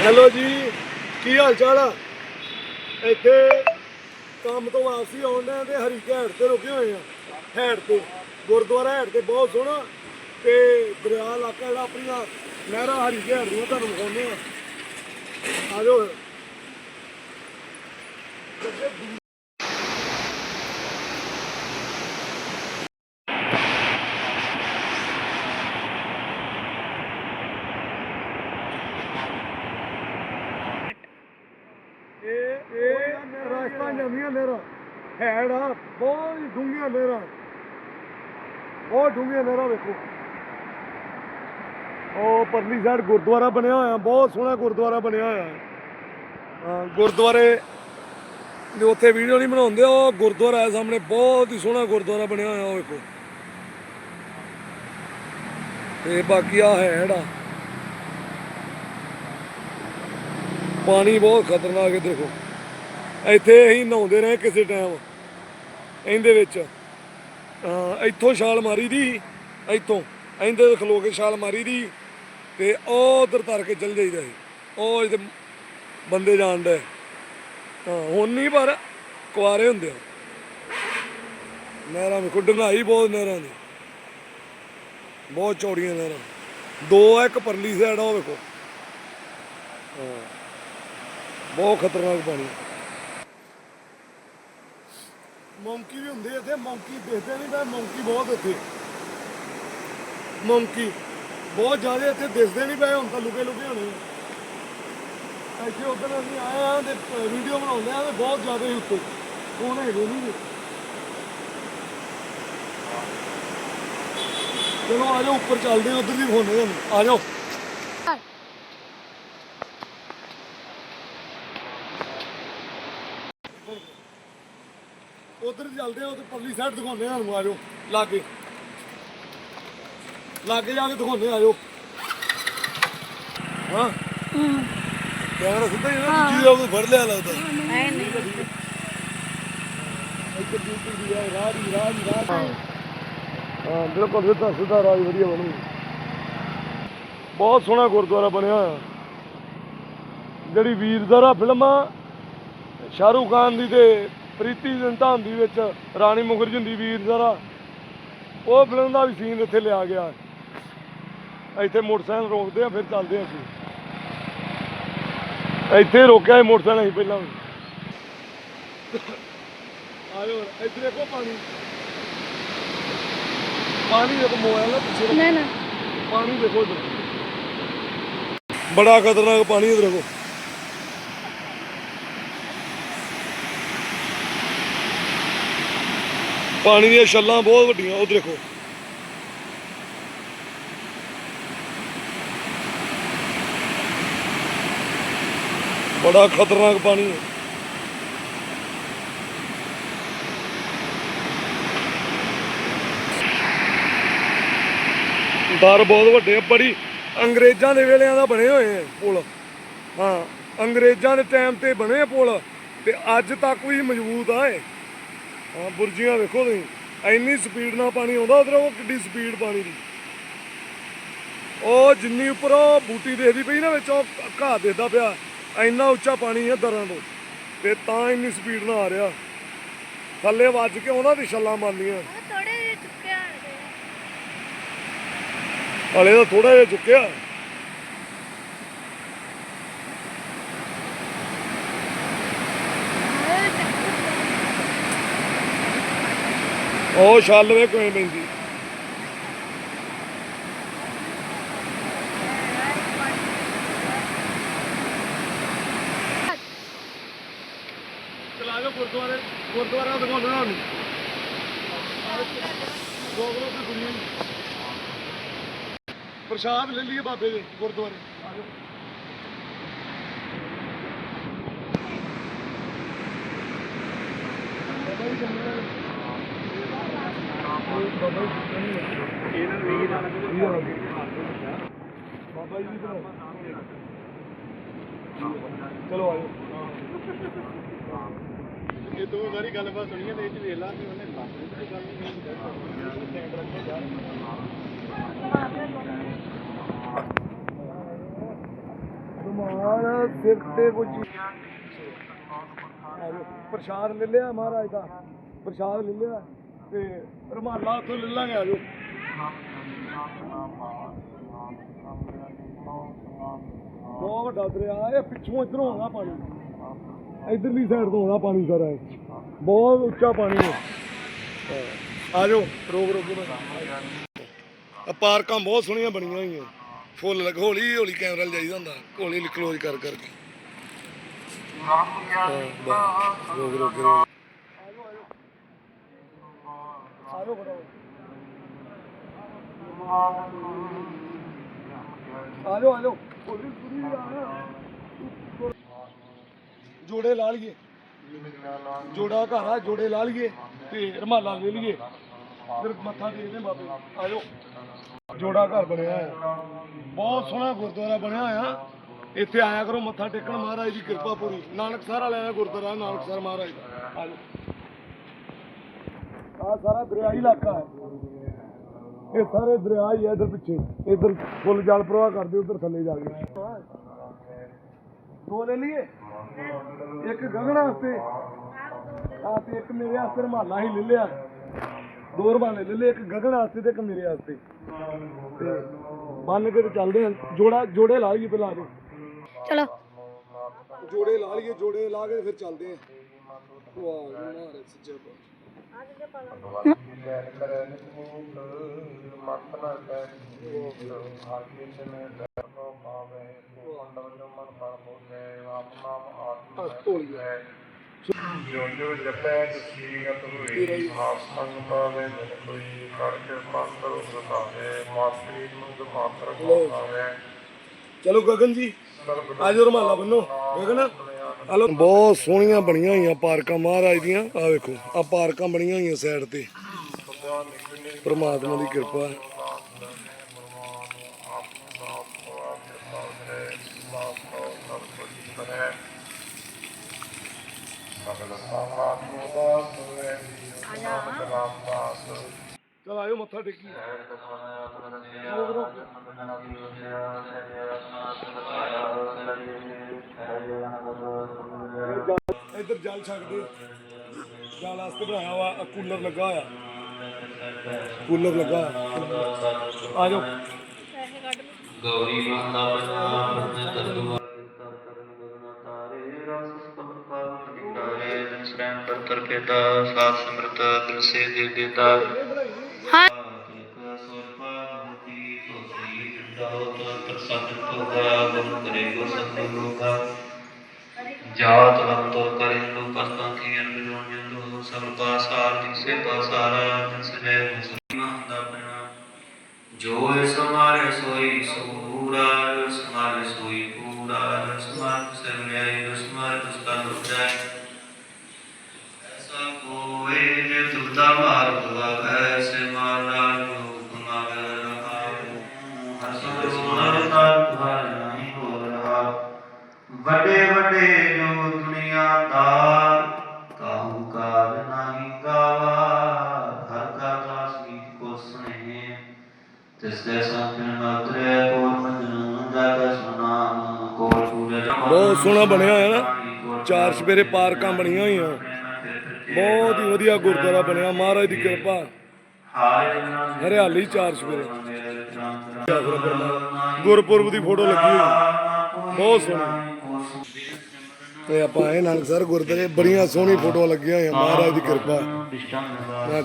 Hello ਜੀ, ਕੀ ਹਾਲ ਚਾਲ ਆ? ਇੱਥੇ ਕੰਮ ਤੋਂ ਵਾਪਸੀ ਆਉਂਦੇ ਤੇ ਹਰੀ ਘਾਟ ਤੇ ਰੁਕੇ ਹੋਏ ਆ, ਹੈੜ ਤੇ। ਗੁਰਦੁਆਰਾ ਹੈਡ ਤੇ ਬਹੁਤ ਸੋਹਣਾ ਤੇ ਦਰਿਆ ਇਲਾਕਾ ਜਿਹੜਾ ਆਪਣੀਆਂ ਨਹਿਰਾਂ ਹਰੀ ਘਾਟ ਦੀਆਂ ਤੁਹਾਨੂੰ ਵਿਖਾਉਂਦੇ ਆ। ਆ ਜਾਓ ਇਹ ਇਹ ਰਸਤਾ ਜਾਂਦੀਆਂ ਹੈੜ ਆ ਬਹੁਤ ਹੀ ਡੂੰਘੀਆਂ ਨਹਿਰਾਂ ਬਹੁਤ ਡੂੰਘੀਆਂ ਨਹਿਰਾਂ ਵੇਖੋ। ਉਹ ਪਰਲੀ ਸਾਈਡ ਗੁਰਦੁਆਰਾ ਬਣਿਆ ਹੋਇਆ, ਬਹੁਤ ਸੋਹਣਾ ਗੁਰਦੁਆਰਾ ਬਣਿਆ ਹੋਇਆ ਹੈ। ਹਾਂ ਗੁਰਦੁਆਰੇ ਦੇ ਉੱਥੇ ਵੀਡੀਓ ਨਹੀਂ ਬਣਾਉਂਦੇ, ਉਹ ਗੁਰਦੁਆਰਾ ਹੈ ਸਾਹਮਣੇ, ਬਹੁਤ ਹੀ ਸੋਹਣਾ ਗੁਰਦੁਆਰਾ ਬਣਿਆ ਹੋਇਆ, ਉਹ ਵੇਖੋ। ਤੇ ਬਾਕੀ ਆ ਹੈੜ ਆ ਪਾਣੀ ਬਹੁਤ ਖਤਰਨਾਕ ਹੈ, ਦੇਖੋ। ਇੱਥੇ ਅਸੀਂ ਨਹਾਉਂਦੇ ਰਹੇ ਕਿਸੇ ਟਾਈਮ ਇਹਦੇ ਵਿੱਚ ਹਾਂ ਇੱਥੋਂ ਛਾਲ ਮਾਰੀ ਦੀ ਇੱਥੋਂ। ਇਹਦੇ ਖਲੋ ਕੇ ਛਾਲ ਮਾਰੀ ਦੀ ਤੇ ਉਹ ਉਧਰ ਤਰ ਕੇ ਚੱਲ ਜਾਈਦਾ ਸੀ। ਉਹ ਇਹਦੇ ਬੰਦੇ ਜਾਣਦਾ ਹਾਂ, ਹੁਣ ਨਹੀਂ, ਪਰ ਕੁਆਰੇ ਹੁੰਦੇ ਆ। ਨਹਿਰਾਂ ਵਿੱਚ ਡੰਗਾਈ ਬਹੁਤ ਨਹਿਰਾਂ ਦੀ। ਬਹੁਤ ਚੌੜੀਆਂ ਨਹਿਰਾਂ। ਦੋ ਆ, ਇੱਕ ਪਰਲੀ ਸਾਈਡ ਆ, ਉਹ ਵੇਖੋ। ਹਾਂ, ਬਹੁਤ ਖਤਰਨਾਕ ਪਾਣੀ ਮੌਂਕੀ ਵੀ ਹੁੰਦੇ ਇੱਥੇ, ਮੌਂਕੀ ਦੇਖਦੇ ਨਹੀਂ ਤਾਂ ਮੌਂਕੀ ਬਹੁਤ ਇੱਥੇ। ਮੌਂਕੀ ਬਹੁਤ ਜ਼ਿਆਦਾ ਇੱਥੇ ਦਿਸਦੇ ਨਹੀਂ ਪਏ, ਹੁਣ ਤਾਂ ਲੁਕੇ ਲੁਕੇ ਹੋਣੇ ਇੱਥੇ ਉਧਰ ਅਸੀਂ ਆਏ ਆ ਤੇ ਵੀਡੀਓ ਬਣਾਉਂਦੇ ਆ ਤੇ ਬਹੁਤ ਜ਼ਿਆਦਾ ਹੀ ਉੱਤੇ ਹੁਣ ਹੈਗੇ ਨਹੀਂ। ਚਲੋ ਆ ਜਾਓ, ਉੱਪਰ ਚੱਲਦੇ ਆ ਉਧਰ ਵੀ ਹੋਣੇ ਤੁਹਾਨੂੰ ਆ ਜਾਓ ਉਧਰ ਚੱਲਦੇ ਆ ਉਧਰ ਪਰਲੀ ਸਾਈਡ ਦਿਖਾਉਂਦੇ ਆ ਤੁਹਾਨੂੰ ਆ ਜਾਓ ਲਾਗੇ ਲਾਗੇ ਜਾ ਕੇ ਦਿਖਾਉਂਦੇ ਆ ਜਾਓ। ਹਾਂ? ਕੈਮਰਾ ਸਿੱਧਾ ਹੀ ਨਾ ਜੀ ਉਹ ਫੜ ਲਿਆ ਲੱਗਦਾ। ਨਹੀਂ। ਨਹੀਂ। ਇੱਧਰ ਦੀ ਉੱਧਰ ਦੀ ਆ ਰਾਹ ਦੀ ਰਾਹ ਦੀ ਰਾਹ ਦੀ ਹਾਂ ਬਿਲਕੁਲ ਸਿੱਧਾ ਸਿੱਧਾ ਰਾਹ ਵਧੀਆ ਬਣੂ ਬਹੁਤ ਸੋਹਣਾ ਗੁਰਦੁਆਰਾ ਬਣਿਆ ਹੋਇਆ। ਜਿਹੜੀ ਵੀਰਜ਼ਾਰਾ ਫਿਲਮ ਆ ਸ਼ਾਹਰੂਖ ਖਾਨ ਦੀ ਤੇ ਪ੍ਰੀਤੀ ਜ਼ਿੰਟਾ ਹੁੰਦੀ ਵਿੱਚ ਰਾਣੀ ਮੁਖਰਜੀ ਹੁੰਦੀ ਵੀਰਜ਼ਾਰਾ ਉਹ ਫਿਲਮ ਦਾ ਵੀ ਸੀਨ ਇੱਥੇ ਲਿਆ ਗਿਆ। ਇੱਥੇ ਮੋਟਰਸਾਈਕਲ ਰੋਕਦੇ ਆ ਫਿਰ ਚੱਲਦੇ ਆ ਅਸੀਂ। ਇੱਥੇ ਰੋਕਿਆ ਸੀ ਮੋਟਰਸਾਈਕਲ ਅਸੀਂ ਪਹਿਲਾਂ ਆਇਓ ਇੱਥੇ ਦੇਖੋ ਪਾਣੀ। ਪਾਣੀ ਦੇਖੋ ਮੋਬਾਈਲ ਦਾ ਪਿੱਛੇ। ਨਾ ਨਾ। ਪਾਣੀ ਦੇਖੋ ਇੱਧਰ। ਬੜਾ ਖਤਰਨਾਕ ਪਾਣੀ ਇੱਧਰ ਦੇਖੋ। ਪਾਣੀ ਦੀਆਂ ਛੱਲਾਂ ਬਹੁਤ ਵੱਡੀਆਂ, ਉਹ ਦੇਖੋ। ਬੜਾ ਖਤਰਨਾਕ ਪਾਣੀ ਹੈ। ਦਰ ਬਹੁਤ ਵੱਡੇ ਆ, ਬੜੀ ਅੰਗਰੇਜ਼ਾਂ ਦੇ ਵੇਲਿਆਂ ਦਾ ਬਣੇ ਹੋਏ ਆ ਪੁਲ। ਹਾਂ, ਅੰਗਰੇਜ਼ਾਂ ਦੇ ਟਾਈਮ ਤੇ ਬਣੇ ਪੁਲ ਤੇ ਅੱਜ ਤੱਕ ਵੀ ਮਜ਼ਬੂਤ ਆ ਇਹ। ਹਾਂ ਬੁਰਜੀਆਂ ਵੇਖੋ ਤੁਸੀਂ। ਇੰਨੀ ਸਪੀਡ ਨਾਲ ਪਾਣੀ ਆਉਂਦਾ ਉਧਰ ਉਹ ਕਿੱਡੀ ਸਪੀਡ ਪਾਣੀ ਦੀ। ਉਹ ਜਿੰਨੀ ਉੱਪਰ ਉਹ ਬੂਟੀ ਦੇਖਦੀ ਪਈ ਨਾ ਵਿੱਚ ਉਹ ਘਾਹ ਦੇਖਦਾ ਪਿਆ। ਇੰਨਾ ਉੱਚਾ ਪਾਣੀ ਆ ਦਰਾਂ ਤੋਂ। ਤੇ ਤਾਂ ਇੰਨੀ ਸਪੀਡ ਨਾਲ ਆ ਰਿਹਾ। ਥੱਲੇ ਵੱਜ ਕੇ ਉਹਨਾਂ ਦੀ ਛੱਲਾਂ ਮਾਰਨੀਆਂ ਥੋੜੇ ਜਿਹੇ ਚੁੱਕਿਆ ਹਲੇ ਤਾਂ ਥੋੜਾ ਜਿਹਾ ਚੁੱਕਿਆ। ਉਹ ਛੱਲ ਵੇ ਕਿਵੇਂ ਪੈਂਦੀ? ਚਲਾ ਜਾ ਗੁਰਦੁਆਰੇ, ਗੁਰਦੁਆਰਾ ਦਿਖਾਉਣਾ ਤੁਹਾਨੂੰ ਦੋ ਗਰੋ ਤੇ ਦੁਨੀਆ ਪ੍ਰਸ਼ਾਦ ਲੈ ਲਈਏ ਬਾਬੇ ਦੇ ਗੁਰਦੁਆਰੇ। ਆ ਜਾਓ ਬਾਬਾ ਜੀ ਦੀ ਬਣਾਓ। ਚਲੋ ਆਜੋ। ਇਹ ਤੂੰ ਸਾਰੀ ਗੱਲਬਾਤ ਸੁਣੀ ਹੈ ਤੇ ਇਹ ਚ ਵੇਖ ਲਾ ਕਿ ਉਹਨੇ ਦੱਸ ਦਿੱਤੀ ਗੱਲ ਨਹੀਂ ਸਟੈਂਡ ਰੱਖੇ ਜਾ ਸਿਰ ਤੇ ਕੁਝ ਪ੍ਰਸ਼ਾਦ ਲੈ ਲਿਆ ਮਹਾਰਾਜ ਦਾ। ਪ੍ਰਸ਼ਾਦ ਲੈ ਲਿਆ। ਤੇ ਰਮਾਲਾ ਉੱਥੋਂ ਲੈ ਲਾਂਗੇ ਆਜੋ ਬਹੁਤ ਵੱਡਾ ਦਰਿਆ ਇਹ ਪਿੱਛੋਂ ਇਧਰੋਂ ਆਉਂਦਾ ਪਾਣੀ। ਇਧਰਲੀ ਸਾਈਡ ਤੋਂ ਆਉਂਦਾ ਪਾਣੀ ਸਾਰਾ ਇਹ। ਬਹੁਤ ਉੱਚਾ ਪਾਣੀ ਹੈ। ਆ ਰੋਕ ਰੋਕ ਆ ਪਾਰਕਾਂ ਬਹੁਤ ਸੋਹਣੀਆਂ ਬਣੀਆਂ ਹੋਈਆਂ। ਫੁੱਲ ਲੱਗ, ਹੌਲੀ ਹੌਲੀ ਕੈਮਰਾ ਲਿਜਾਈਦਾ ਹੁੰਦਾ। ਹੌਲੀ ਕਲੋਜ਼ ਕਰ, ਕਰਕੇ। ਰੋਕ ਰੋਕ ਕੇ ਰੋਕ ਆਜੋ ਆਜੋ ਆਜੋ। ਹੌਲੀ ਪੂਰੀ ਆ ਜੋੜੇ ਲਾ ਲਈਏ। ਜੋੜਾ ਘਰ ਆ, ਜੋੜੇ ਲਾ ਲਈਏ ਤੇ ਰਮਾਲਾ ਲੈ ਲਈਏ। ਫਿਰ ਮੱਥਾ ਟੇਕਦੇ ਬਾਬੇ। ਆਜੋ। ਜੋੜਾ ਘਰ ਬਣਿਆ ਹੈ ਬਹੁਤ ਸੋਹਣਾ ਗੁਰਦੁਆਰਾ ਬਣਿਆ ਆ ਇੱਥੇ ਆਇਆ ਕਰੋ ਮੱਥਾ ਟੇਕਣ ਮਹਾਰਾਜ ਦੀ ਕਿਰਪਾ ਪੂਰੀ। ਨਾਨਕ ਸਾਰਾ ਲੈਣਾ ਗੁਰਦੁਆਰਾ ਨਾਨਕ ਸਰ ਮਹਾਰਾਜ ਦਾ। ਆਜੋ। ਆ ਸਾਰਾ ਦਰਿਆਈ ਇਲਾਕਾ ਹੈ। ਇਹ ਸਾਰੇ ਦਰਿਆ ਹੀ ਹੈ ਇਧਰ ਪਿੱਛੇ। ਇਧਰ ਫੁੱਲ ਜਲ ਪ੍ਰਵਾਹ ਕਰਦੇ ਉਧਰ ਥੱਲੇ ਜਾ ਕੇ। ਦੋ ਲੈ ਲਈਏ। ਇੱਕ ਗਗਨਾ ਵਾਸਤੇ। ਆ ਤੇ ਇੱਕ ਮੇਰੇ ਵਾਸਤੇ ਰਮਾਲਾ ਹੀ ਲੈ ਲਿਆ। ਦੋ ਰਮਾਲੇ ਲੈ ਲਏ ਇੱਕ ਗਗਨ ਵਾਸਤੇ ਤੇ ਇੱਕ ਮੇਰੇ ਵਾਸਤੇ। ਤੇ ਬੰਨ ਕੇ ਤੇ ਚੱਲਦੇ ਆ ਜੋੜਾ ਜੋੜੇ ਲਾ ਲਈਏ ਪਹਿਲਾਂ ਆ ਜਾਓ ਚਲੋ। ਜੋੜੇ ਲਾ ਲਈਏ ਜੋੜੇ ਲਾ ਕੇ ਫਿਰ ਚੱਲਦੇ ਆ ਵਾਹ ਮਹਾਰਾਜ ਸੱਚਾ ਪਾਤਸ਼ਾਹ। ਜੋ ਜੋ ਜਪੈ ਤੁਸੀਂ ਹੋਈ ਆਪ ਸੰਗ ਪਾਵੇ ਜਨ ਕੋਈ ਕਰ ਕੇ ਪਾਤਰ ਉਪਤਾਵੇ ਮਾਤਰੀ ਮੁਗ ਮਾਤਰ ਪਾਵੇ ਚਲੋ ਗਗਨ ਜੀ ਆਜੋ ਰਮਾਲਾ ਬੰਨੋ। ਗਗਨ। ਹਲੋ। ਬਹੁਤ ਸੋਹਣੀਆਂ ਬਣੀਆਂ ਹੋਈਆਂ ਪਾਰਕਾਂ ਮਹਾਰਾਜ ਦੀਆਂ। ਆ ਵੇਖੋ ਆ ਪਾਰਕਾਂ ਬਣੀਆਂ ਹੋਈਆਂ ਸਾਈਡ ਤੇ। ਪ੍ਰਮਾਤਮਾ ਦੀ ਕਿਰਪਾ ਹੈ। ਆਇਓ ਮੱਥਾ ਟੇਕੀ। ਇੱਧਰ ਜਲ ਛਕਦੇ ਜਲ ਵਾਸਤੇ ਬਣਾਇਆ ਵਾ, ਆਹ ਕੂਲਰ ਲੱਗਾ ਹੋਇਆ। ਕੂਲਰ ਲੱਗਾ ਆ ਜਾਓ। ਗੌਰੀ ਮਾਤਾ ਪੰਜਾਬ ਤਰਦੁਆ ਤਾਰੇ ਦਾ ਸਾਥ ਸਮਰਤ ਦਿਲ ਸੇ ਦੇ ਦੇਤਾ ਜਾਤ ਵੰਤੋ ਕਰੇ ਲੋ ਪਸਤਾਂ ਕੀ ਅਨ ਜੋਨ ਸਭ ਪਾਸਾਰ ਦੀ ਪਾਸਾਰਾ ਜਿਨ ਸਜੈ ਮੁਸਲਿਮਾਨ ਦਾ ਬਣਾ ਜੋ ਇਸ ਬਹੁਤ ਸੋਹਣਾ ਬਣਿਆ ਹੋਇਆ ਨਾ। ਚਾਰ ਸਵੇਰੇ ਪਾਰਕਾਂ ਬਣੀਆਂ ਹੋਈਆਂ। ਬਹੁਤ ਹੀ ਵਧੀਆ ਗੁਰਦੁਆਰਾ ਬਣਿਆ। ਮਹਾਰਾਜ ਦੀ ਕਿਰਪਾ। ਹਰਿਆਲੀ ਚਾਰ ਸਵੇਰੇ। ਗੁਰਪੁਰਬ ਦੀ ਫੋਟੋ ਲੱਗੀ ਹੋਈ। ਬਹੁਤ ਸੋਹਣੀ। ਤੇ ਆਪਾਂ ਆਏ ਨਾਨਕ ਸਰ ਗੁਰਦੁਆਰੇ ਬੜੀਆਂ ਸੋਹਣੀ ਫੋਟੋਆਂ ਲੱਗੀਆਂ ਹੋਈਆਂ। ਮਹਾਰਾਜ ਦੀ ਕਿਰਪਾ।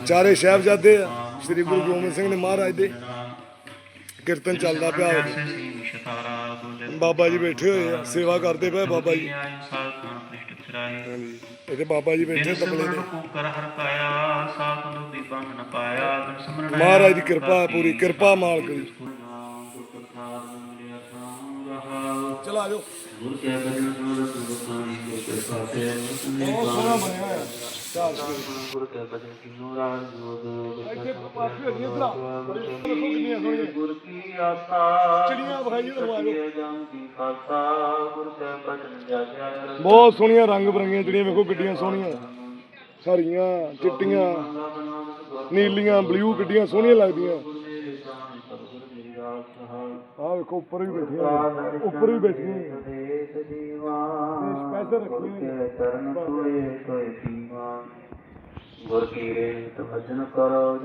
ਚਾਰੇ ਸਾਹਿਬਜ਼ਾਦੇ ਆ। ਸ੍ਰੀ ਗੁਰੂ ਗੋਬਿੰਦ ਸਿੰਘ ਨੇ ਮਹਾਰਾਜ ਦੇ ਕੀਰਤਨ ਚੱਲਦਾ ਪਿਆ। ਹੋਵੇ ਬਾਬਾ ਜੀ ਬੈਠੇ ਹੋਏ ਆ ਸੇਵਾ ਕਰਦੇ ਪਏ ਬਾਬਾ ਜੀ। ਹਾਂਜੀ ਇੱਥੇ ਬਾਬਾ ਜੀ ਬੈਠੇ ਤਬਲੇ ਸਿਮਰਨ ਮਹਾਰਾਜ ਦੀ ਕਿਰਪਾ ਪੂਰੀ ਕਿਰਪਾ ਮਾਲਕ ਦੀ। ਚਲ ਜਾਓ। ਗੁਰ ਕੇ ਬਜਨ ਸੁਨ ਸੁਣੀ ਗੁਰ ਕੇ ਪਾਤੇ ਬਹੁਤ ਸੋਹਣਾ ਬਣਿਆ ਹੋਇਆ। ਗੁਰ ਕੇ ਬਜਨ ਕਿਨੋ ਰਾਜ ਜੋਗ ਗੁਰ ਕੀ ਆਸਾ ਚਿੜੀਆਂ ਵਿਖਾਈਏ ਤੁਹਾਨੂੰ ਆ ਖਾਸਾ ਗੁਰ ਕੇ ਬਜਨ ਜਾਗਿਆ ਬਹੁਤ ਸੋਹਣੀਆਂ ਰੰਗ ਬਰੰਗੀਆਂ ਜਿਹੜੀਆਂ ਵੇਖੋ ਗੱਡੀਆਂ ਸੋਹਣੀਆਂ। ਹਰੀਆਂ ਚਿੱਟੀਆਂ, ਨੀਲੀਆਂ, ਬਲੂ ਗੱਡੀਆਂ ਸੋਹਣੀਆਂ ਲੱਗਦੀਆਂ। ਆਹ ਵੇਖੋ ਉੱਪਰ ਵੀ ਬੈਠੀਆਂ ਉੱਪਰ ਵੀ ਬੈਠੀਆਂ ਸਜੀਵਾ ਸਪੈਸ਼ਲ ਰੱਖੀ ਗੁਰ ਹੋਈ ਕੇ ਚਰਨ ਧੋਏ ਧੋਏ ਪੀਵਾ ਗੁਰ ਕੀ ਰੇਤ ਭਜਨ ਕਰੋ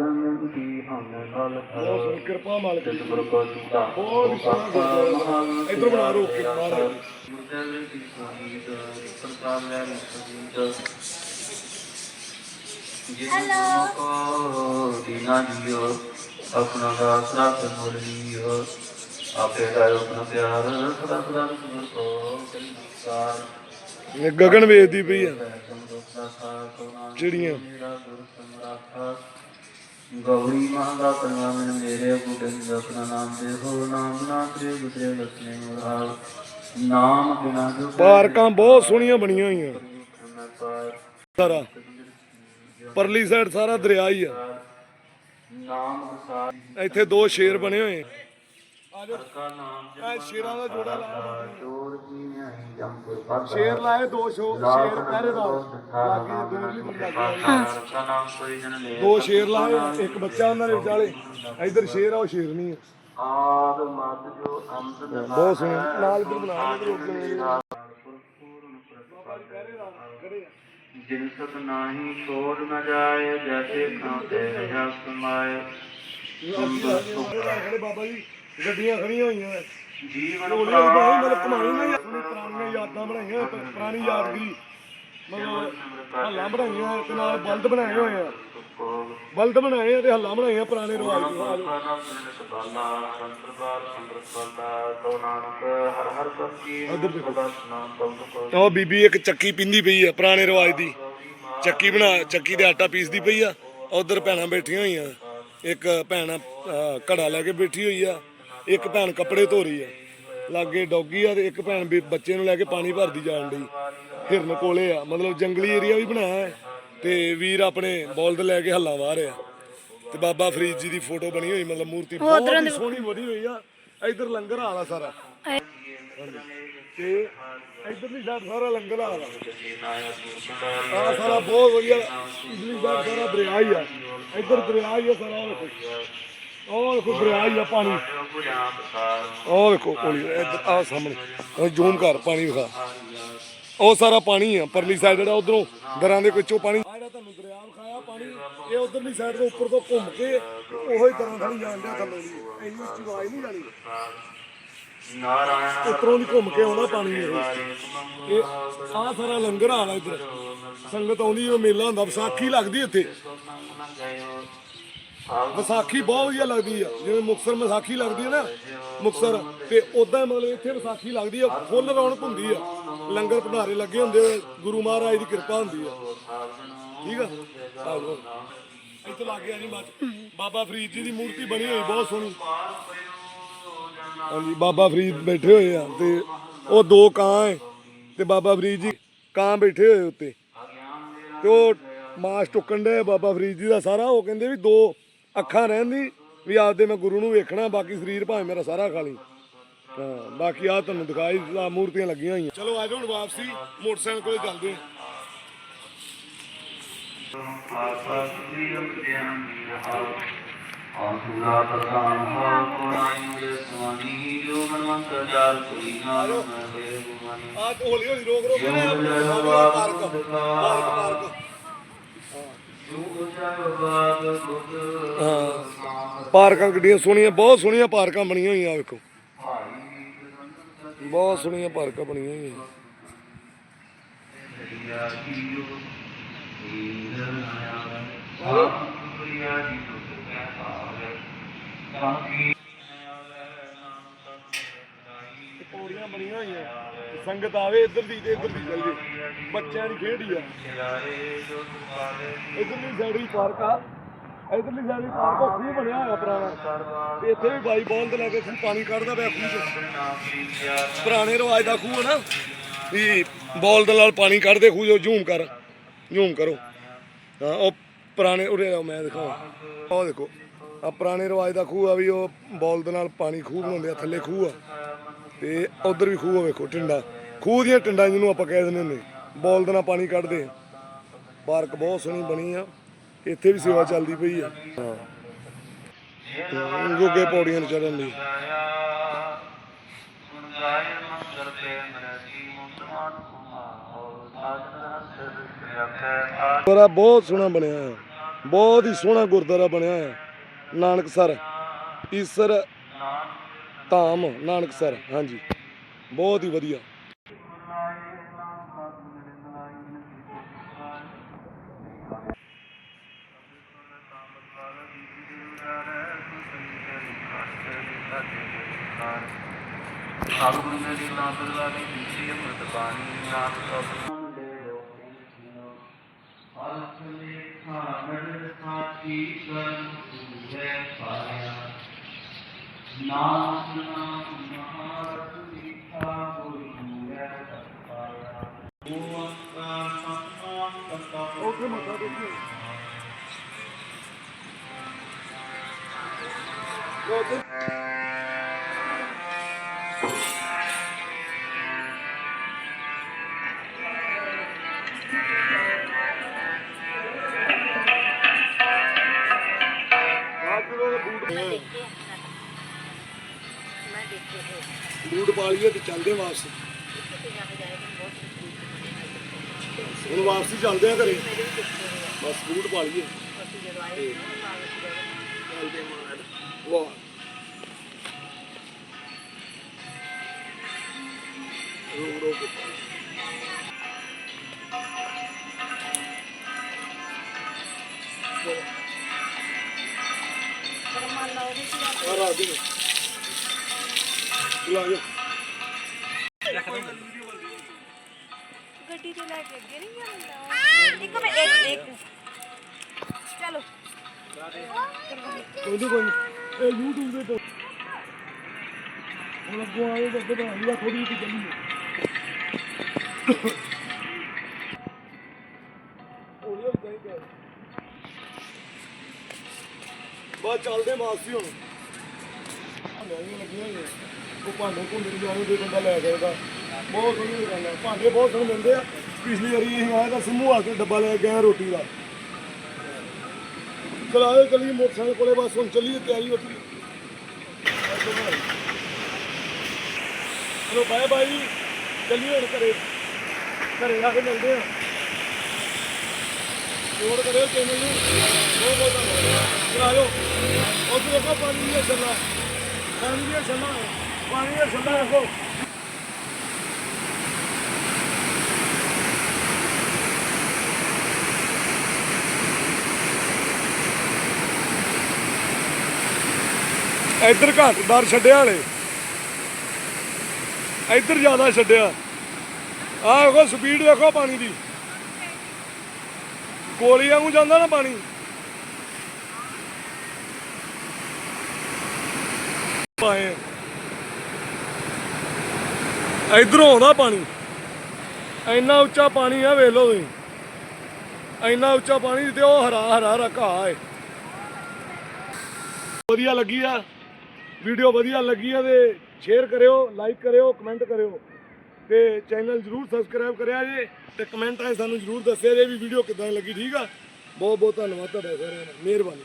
ਕਰੋ ਗੁਰ ਆਪੇ ਦਾ ਆਪਣਾ ਪਿਆਰ ਸਦਾ ਸਦਾ ਸੁਰ ਕੋ ਕਰੀ ਸਾਰ ਇਹ ਗਗਨ ਵੇਚਦੀ ਪਈ ਆ। ਚਿੜੀਆਂ ਚਿੜੀਆਂ। ਗੌਰੀ ਮਾਂ ਦਾ ਕਰਨਾ ਮਨ ਮੇਰੇ ਜਪਨਾ ਨਾਮ ਦੇ ਹੋ ਨਾਮ ਨਾ ਤੇਰੇ ਗੁਟਰੇ ਲਸਨੇ ਮੁਰਾਲ ਨਾਮ ਬਿਨਾ ਜੋ ਪਾਰਕਾਂ ਬਹੁਤ ਸੋਹਣੀਆਂ ਬਣੀਆਂ ਹੋਈਆਂ। ਸਾਰਾ। ਪਰਲੀ ਸਾਈਡ ਸਾਰਾ ਦਰਿਆ ਹੀ ਆ। ਨਾਮ ਵਸਾਰ ਇੱਥੇ ਦੋ ਸ਼ੇਰ ਬਣੇ ਹੋਏ ਕਾ ਨਾਮ ਆ ਸ਼ੇਰਾਂ ਦਾ ਜੋੜਾ ਲਾਇਆ ਜੋਰ ਜੀ। ਨਹੀਂ ਜੰਪੁਰ ਪਤ ਸ਼ੇਰ ਲਾਏ ਦੋ ਸ਼ੋ ਸ਼ੇਰ ਪਹਿਰੇਦਾਰ ਲਾਗੇ ਦੋ ਵੀ ਬੰਦੇ ਲੱਗੇ ਕਾ ਨਾਮ ਕੋਈ ਜਨ ਲੈ ਦੋ ਸ਼ੇਰ ਲਾਏ ਇੱਕ ਬੱਚਾ ਉਹਨਾਂ ਦੇ ਵਿਚਾਲੇ। ਇੱਧਰ ਸ਼ੇਰ ਆ ਉਹ ਸ਼ੇਰਨੀ ਆ। ਆਦ ਮਤ ਜੋ ਅੰਤ ਬਹੁਤ ਸੋਹਣਾ। ਨਾਲ ਇੱਧਰ ਬਣਾ ਕੇ ਰੋਕ ਕੇ ਜਿਨ ਸਤ ਨਾਹੀ ਛੋੜ ਨ ਜਾਏ ਜੈਸੇ ਖਾਤੇ ਰਹਾ ਸਮਾਏ। ਬਾਬਾ ਜੀ। ਗੱਡੀਆਂ ਖੜੀਆਂ ਹੋਈਆਂ। ਜੀਵਨ ਬਾਈ ਮਤਲਬ ਕਮਾਈ ਨਹੀਂ ਆਪਣੀ ਪੁਰਾਣੀਆਂ ਯਾਦਾਂ ਬਣਾਈਆਂ ਪ- ਪੁਰਾਣੀ ਯਾਦਗਰੀ। ਮਤਲਬ ਹੱਲਾਂ ਬਣਾਈਆਂ ਤੇ ਨਾਲ ਬਲਦ ਬਣਾਏ ਹੋਏ ਆ। ਬਲਦ ਬਣਾਏ ਆ ਤੇ ਹੱਲਾਂ ਬਣਾਈਆਂ ਪੁਰਾਣੇ ਰਿਵਾਜ ਦੀਆਂ। ਉਹ ਬੀਬੀ ਇੱਕ ਚੱਕੀ ਪਿੰਦੀ ਪਈ ਆ ਪੁਰਾਣੇ ਰਿਵਾਜ ਦੀ। ਚੱਕੀ ਬਣਾ ਚੱਕੀ ਦੇ ਆਟਾ ਪੀਸਦੀ ਪਈ ਆ। ਉਧਰ ਭੈਣਾਂ ਬੈਠੀਆਂ ਹੋਈਆਂ। ਇੱਕ ਭੈਣ ਅਹ, ਘੜਾ ਲੈ ਕੇ ਬੈਠੀ ਹੋਈ ਆ। ਇੱਕ ਭੈਣ ਕੱਪੜੇ ਧੋ ਰਹੀ ਆ। ਲਾਗੇ ਡੌਗੀ ਆ ਤੇ ਇੱਕ ਭੈਣ ਵੀ ਬੱਚੇ ਨੂੰ ਲੈ ਕੇ ਪਾਣੀ ਭਰਦੀ ਜਾਣ ਡਈ। ਹਿਰਨ ਕੋਲੇ ਆ। ਮਤਲਬ ਜੰਗਲੀ ਏਰੀਆ ਵੀ ਬਣਾਇਆ ਹੈ ਤੇ ਵੀਰ ਆਪਣੇ ਬੋਲਦ ਲੈ ਕੇ ਹੱਲਾ ਵਾਹ ਰਿਹਾ। ਤੇ ਬਾਬਾ ਫਰੀਦ ਜੀ ਦੀ ਫੋਟੋ ਬਣੀ ਹੋਈ ਮਤਲਬ ਮੂਰਤੀ ਬਹੁਤ ਹੀ ਸੋਹਣੀ ਬਣੀ ਹੋਈ ਆ। ਇਧਰ ਲੰਗਰ ਹਾਲ ਆ ਸਾਰਾ। ਤੇ ਇਧਰਲੀ ਸਾਈਡ ਸਾਰਾ ਲੰਗਰ ਹਾਲ ਆ। ਸਾਰਾ ਬਹੁਤ ਵਧੀਆ। ਇਧਰਲੀ ਸਾਈਡ ਸਾਰਾ ਦਰਿਆ ਹੀ ਆ। ਇਧਰ ਦਰਿਆ ਹੀ ਆ ਸਾਰਾ। ਉਹ ਦੇਖੋ ਦਰਿਆ ਹੀ ਆ ਪਾਣੀ। ਉਹ ਦੇਖੋ ਕੋਲੀ ਆ ਸਾਹਮਣੇ ਜ਼ੂਮ ਕਰ, ਪਾਣੀ ਵਿਖਾ। ਉਹ ਸਾਰਾ ਪਾਣੀ ਆ, ਪਰਲੀ ਸਾਈਡ ਜਿਹੜਾ ਉਧਰੋਂ ਦਰਾਂ ਦੇ ਵਿੱਚੋਂ ਪਾਣੀ। ਆ ਜਿਹੜਾ ਤੁਹਾਨੂੰ ਦਰਿਆ ਵਿਖਾਇਆ, ਪਾਣੀ, ਇਹ ਉਧਰਲੀ ਸਾਈਡ ਤੋਂ ਉੱਪਰ ਤੋਂ ਘੁੰਮ ਕੇ ਉਹੋ ਹੀ ਦਰਾਂ ਥਾਣੀ ਜਾਂਦੇ ਥੱਲੇ ਦੀ ਇੰਨੀ ਉੱਚੀ ਨਹੀਂ ਜਾਣੀ। ਨਾਰਾਇਣ ਉੱਪਰੋਂ ਦੀ ਘੁੰਮ ਕੇ ਆਉਣਾ ਪਾਣੀ ਇਹ। ਇਹ ਆ ਸਾਰਾ ਲੰਗਰ ਹਾਲ ਇੱਧਰ। ਸੰਗਤ ਆਉਂਦੀ ਉਹ ਮੇਲਾ ਹੁੰਦਾ, ਵਿਸਾਖੀ ਲੱਗਦੀ ਇੱਥੇ। ਵਿਸਾਖੀ ਬਹੁਤ ਵਧੀਆ ਲੱਗਦੀ ਆ। ਜਿਵੇਂ ਮੁਕਸਰ ਵਿਸਾਖੀ ਲੱਗਦੀ ਹੈ ਨਾ ਮੁਕਸਰ ਤੇ ਉਦਾਂ ਮਤਲਬ ਇੱਥੇ ਵਿਸਾਖੀ ਲੱਗਦੀ ਆ, ਫੁੱਲ ਰੌਣਕ ਹੁੰਦੀ ਆ। ਲੰਗਰ ਭੰਡਾਰੇ ਲੱਗੇ ਹੁੰਦੇ ਆ, ਗੁਰੂ ਮਹਾਰਾਜ ਦੀ ਕਿਰਪਾ ਹੁੰਦੀ ਆ। ਠੀਕ ਆ? ਆ ਇੱਥੇ ਲੱਗ ਗਿਆ ਜੀ ਮੱਝ ਬਾਬਾ ਫਰੀਦ ਜੀ ਦੀ ਮੂਰਤੀ ਬਣੀ ਹੋਈ, ਬਹੁਤ ਸੋਹਣੀ। ਹਾਂਜੀ, ਬਾਬਾ ਫਰੀਦ ਬੈਠੇ ਹੋਏ ਆ, ਤੇ ਉਹ ਦੋ ਕਾਂ ਹੈ ਤੇ ਬਾਬਾ ਫਰੀਦ ਜੀ ਕਾਂ ਬੈਠੇ ਹੋਏ ਉੱਤੇ। ਤੇ ਉਹ ਮਾਸ ਟੁੱਕਣ ਦੇ ਬਾਬਾ ਫਰੀਦ ਜੀ ਦਾ ਸਾਰਾ, ਉਹ ਕਹਿੰਦੇ ਵੀ ਦੋ ਅੱਖਾਂ ਰਹਿੰਦੀ ਵੀ ਆਪਦੇ ਮੈਂ ਗੁਰੂ ਨੂੰ ਵੇਖਣਾ ਬਾਕੀ ਸਰੀਰ ਭਾਵੇਂ ਮੇਰਾ ਸਾਰਾ ਖਾ ਲਈ ਹਾਂ ਬਾਕੀ ਆ ਤੁਹਾਨੂੰ ਦਿਖਾਈ ਆ ਮੂਰਤੀਆਂ ਲੱਗੀਆਂ ਹੋਈਆਂ। ਚਲੋ ਆ ਜਾਓ ਹੁਣ ਵਾਪਸੀ ਮੋਟਰਸਾਈਕਲ ਕੋਲੇ ਚੱਲਦੇ ਦੀ ਨਿਹਾਲ ਆਸੁਰਾ ਪ੍ਰਸਾਨ ਹੋ। ਕੋਰਾਈ ਦੇ ਸਵਾਨੀ ਜੋ ਮਨਵੰਤ ਚਾਰ ਕੋਈ ਨਾਲ ਮਰੇ ਗੁਮਾਨੀ ਆ ਹੌਲੀ ਹੌਲੀ ਰੋਕ ਰੋਕ ਨਾ ਪਾਰਕ ਪਾਰਕ। ਪਾਰਕ। ਹਾਂ। ਪਾਰਕਾਂ ਗੱਡੀਆਂ ਸੋਹਣੀਆਂ ਬਹੁਤ ਸੋਹਣੀਆਂ ਪਾਰਕਾਂ ਬਣੀਆਂ ਹੋਈਆਂ ਵੇਖੋ। ਬਹੁਤ ਸੋਹਣੀਆਂ ਪਾਰਕਾਂ ਬਣੀਆਂ ਹੋਈਆਂ। ਪੌੜੀਆਂ ਬਣੀਆਂ ਹੋਈਆਂ। ਸੰਗਤ ਆਵੇ ਇੱਧਰ ਦੀ ਤੇ ਇੱਧਰ ਦੀ ਚੱਲ ਜੇ। ਬੱਚਿਆਂ ਦੀ ਖੇਡ ਹੀ ਆ। ਇੱਧਰਲੀ ਸਾਈਡ ਹੀ ਪਾਰਕ ਆ। ਇੱਧਰਲੀ ਸਾਈਡ ਹੀ ਪਾਰਕ ਆ, ਖੂਹ ਬਣਿਆ ਹੋਇਆ ਪੁਰਾਣਾ। ਤੇ ਇੱਥੇ ਵੀ ਬਾਈ ਬੌਲ ਲੈ ਕੇ ਖੂਹ ਪਾਣੀ ਕੱਢਦਾ ਪਿਆ ਖੂਹ ਚ। ਪੁਰਾਣੇ ਰਿਵਾਜ ਦਾ ਖੂਹ ਹੈ ਨਾ, ਵੀ ਬੌਲ ਦੇ ਨਾਲ ਪਾਣੀ ਕੱਢਦੇ ਖੂਹ ਜੋ ਝੂਮ ਕਰ ਜੂਮ ਕਰੋ। ਹਾਂ, ਉਹ ਪੁਰਾਣੇ, ਉਰੇ ਮੈਂ ਦਿਖਾਵਾਂ ਉਹ ਦੇਖੋ ਆ ਪੁਰਾਣੇ ਰਿਵਾਜ ਦਾ ਖੂਹ ਆ ਵੀ ਉਹ ਬੌਲ ਦੇ ਨਾਲ ਪਾਣੀ ਖੂਹ ਬਣਾਉਂਦੇ ਆ, ਥੱਲੇ ਖੂਹ ਆ। ਤੇ ਉਧਰ ਵੀ ਖੂਹ ਆ ਵੇਖੋ, ਟਿੰਡਾ। ਖੂਹ ਦੀਆਂ ਟਿੰਡਾਂ ਜਿਹਨੂੰ ਆਪਾਂ ਕਹਿ ਦਿੰਦੇ ਹੁੰਦੇ। ਬੌਲ ਦੇ ਨਾਲ ਪਾਣੀ ਕੱਢਦੇ ਪਾਰਕ ਬਹੁਤ ਸੋਹਣੀ ਬਣੀ ਆ। ਇੱਥੇ ਵੀ ਸੇਵਾ ਚੱਲਦੀ ਪਈ ਆ। ਹਾਂ। ਗੋਗੇ ਪੌੜੀਆਂ ਚੜਨ ਲਈ। ਗੁਰਦੁਆਰਾ ਬਹੁਤ ਸੋਹਣਾ ਬਣਿਆ ਹੈ ਬਹੁਤ ਹੀ ਸੋਹਣਾ ਗੁਰਦੁਆਰਾ ਬਣਿਆ ਹੈ ਨਾਨਕਸਰ, ਈਸਰ ਧਾਮ ਨਾਨਕਸਰ ਹਾਂਜੀ। ਬਹੁਤ ਹੀ ਵਧੀਆ। ਬੂਟ ਪਾ ਲਈਏ ਤੇ ਚੱਲਦੇ ਵਾਪਸ। ਹੁਣ ਵਾਪਸੀ ਚੱਲਦੇ ਆ ਘਰੇ ਬਸ ਬੂਟ ਪਾ ਲਈਏ ਤੇ ਚੱਲਦੇ ਮਾਰ ਵਾਹ ਰੋਕ ਰੋਕ ਆ ਰਾਤ ਦੇ ਚਲਾ ਜਾ ਗੱਡੀ ਤੇ ਲੈ ਕੇ ਅੱਗੇ ਨਹੀਂ ਜਾਂਦਾ ਇੱਕ ਮੈਂ ਇੱਕ ਇੱਕ ਚਲੋ। ਕੋਈ ਨੀ, ਕੋਈ ਨੀ। ਇਹ YouTube ਦੇ ਤੋਂ। ਹੁਣ ਅੱਗੋਂ ਆਏ ਤਾਂ ਵਧਾ ਲਿਆ ਥੋੜੀ ਜਿਹੀ ਚੱਲੀ ਹੌਲੀ ਹੌਲੀ ਜਾਈ ਜਾ। ਬਾਅਦ ਚੱਲਦੇ ਮਾਸੀ ਹੁਣ। ਲੱਗੀਆਂ ਹੋਈਆਂ। ਉਹ ਭਾਂਡੇ ਘੁੰਮਣ ਜਾਣੇ ਦੇ ਬੰਦਾ ਲੈ ਜਾਏਗਾ ਬਹੁਤ ਸੋਹਣੀ ਗੱਲ ਹੈ ਭਾਂਡੇ ਬਹੁਤ ਸੋਹਣੇ ਮਿਲਦੇ ਆ। ਪਿਛਲੀ ਵਾਰੀ ਅਸੀਂ ਆਏ ਤਾਂ ਸਮੂਹ ਆ ਕੇ ਡੱਬਾ ਲੈ ਕੇ ਆਏ ਰੋਟੀ ਦਾ। ਚਲਾਏ ਚਲੀ ਮੋਟਰਸਾਈਕਲ ਕੋਲੇ, ਬਸ ਹੁਣ ਚੱਲੀਏ, ਤਿਆਰੀ ਉੱਠੀ ਚਲੋ ਬਾਏ ਬਾਏ ਜੀ। ਚੱਲੀਏ ਹੁਣ ਘਰੇ। ਘਰੇ ਆ ਕੇ ਮਿਲਦੇ ਆ। ਜੋੜ ਕਰਿਓ ਚੈਨਲ ਨੂੰ ਬਹੁਤ ਬਹੁਤ ਧੰਨਵਾਦ। ਚਲਾਇਓ ਉੱਥੇ ਦੇਖੋ, ਪਾਣੀ ਦੀਆਂ ਛੱਲਾਂ। ਪਾਣੀ ਦੀਆਂ ਛੱਲਾਂ। ਪਾਣੀ ਦੀਆਂ ਛੱਲਾਂ ਦੇਖੋ ਇੱਧਰ ਘੱਟ ਦਰ ਛੱਡਿਆ ਹਲੇ। ਇੱਧਰ ਜ਼ਿਆਦਾ ਛੱਡਿਆ। ਆਹ ਵੇਖੋ ਸਪੀਡ ਵੇਖੋ ਪਾਣੀ ਦੀ। ਗੋਲੀ ਵਾਂਗੂ ਜਾਂਦਾ ਨਾ ਪਾਣੀ। ਪਾਏ ਇਧਰੋਂ ਆਉਂਦਾ ਪਾਣੀ। ਇੰਨਾ ਉੱਚਾ ਪਾਣੀ ਆ, ਵੇਖ ਲਓ ਤੁਸੀਂ। ਇੰਨਾ ਉੱਚਾ ਪਾਣੀ ਤੇ ਉਹ ਹਰਾ ਹਰਾ ਰਕਾ ਹੈ। ਵਧੀਆ ਲੱਗੀ ਆ। ਵੀਡੀਓ ਵਧੀਆ ਲੱਗੀ ਹੈ ਤੇ ਸ਼ੇਅਰ ਕਰਿਓ ਲਾਈਕ ਕਰਿਓ ਕਮੈਂਟ ਕਰਿਓ ਤੇ ਚੈਨਲ ਜਰੂਰ ਸਬਸਕ੍ਰਾਈਬ ਕਰਿਆ ਜੇ ਤੇ ਕਮੈਂਟ 'ਚ ਸਾਨੂੰ ਜਰੂਰ ਦੱਸਿਆ ਜੇ ਵੀ ਵੀਡੀਓ ਕਿਦਾਂ ਲੱਗੀ, ਠੀਕ ਆ? ਬਹੁਤ ਬਹੁਤ ਧੰਨਵਾਦ ਤੁਹਾਡਾ ਸਾਰਿਆਂ ਦਾ, ਮਿਹਰਬਾਨੀ।